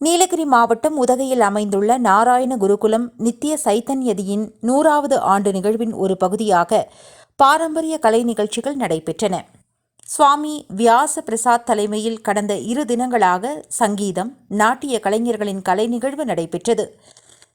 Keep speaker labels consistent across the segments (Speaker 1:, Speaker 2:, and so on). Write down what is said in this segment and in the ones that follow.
Speaker 1: நீலகிரி மாவட்டம் உதகையில் அமைந்துள்ள நாராயண குருகுலம் நித்திய சைத்தன்யதியின் நூறாவது ஆண்டு நிகழ்வின் ஒரு பகுதியாக பாரம்பரிய கலை நிகழ்ச்சிகள் நடைபெற்றன. சுவாமி வியாச பிரசாத் தலைமையில் கடந்த இரு தினங்களாக சங்கீதம் நாட்டிய கலைஞர்களின் கலை நிகழ்வு நடைபெற்றது.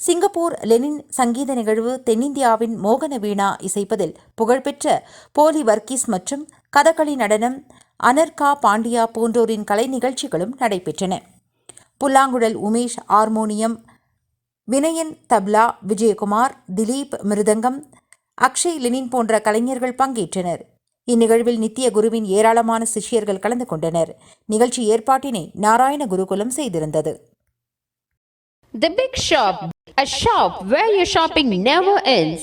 Speaker 1: சிங்கப்பூர் லெனின் சங்கீத நிகழ்வு தென்னிந்தியாவின் மோகன வீணா இசைப்பதில் புகழ்பெற்ற போலி வர்க்கீஸ் மற்றும் கதகளி நடனம் அனர்கா பாண்டியா போன்றோரின் கலை நிகழ்ச்சிகளும் நடைபெற்றன. புல்லாங்குழல் உமேஷ் ஹார்மோனியம் வினயன் தப்லா விஜயகுமார் திலீப் மிருதங்கம் அக்ஷய் லெனின் போன்ற கலைஞர்கள் பங்கேற்றனர். இந்நிகழ்வில் நித்திய குருவின் ஏராளமான சிஷியர்கள் கலந்து கொண்டனர். நிகழ்ச்சி ஏற்பாட்டினை நாராயண குருகுலம் செய்திருந்தது.
Speaker 2: The Big Shop, a shop where your shopping never ends.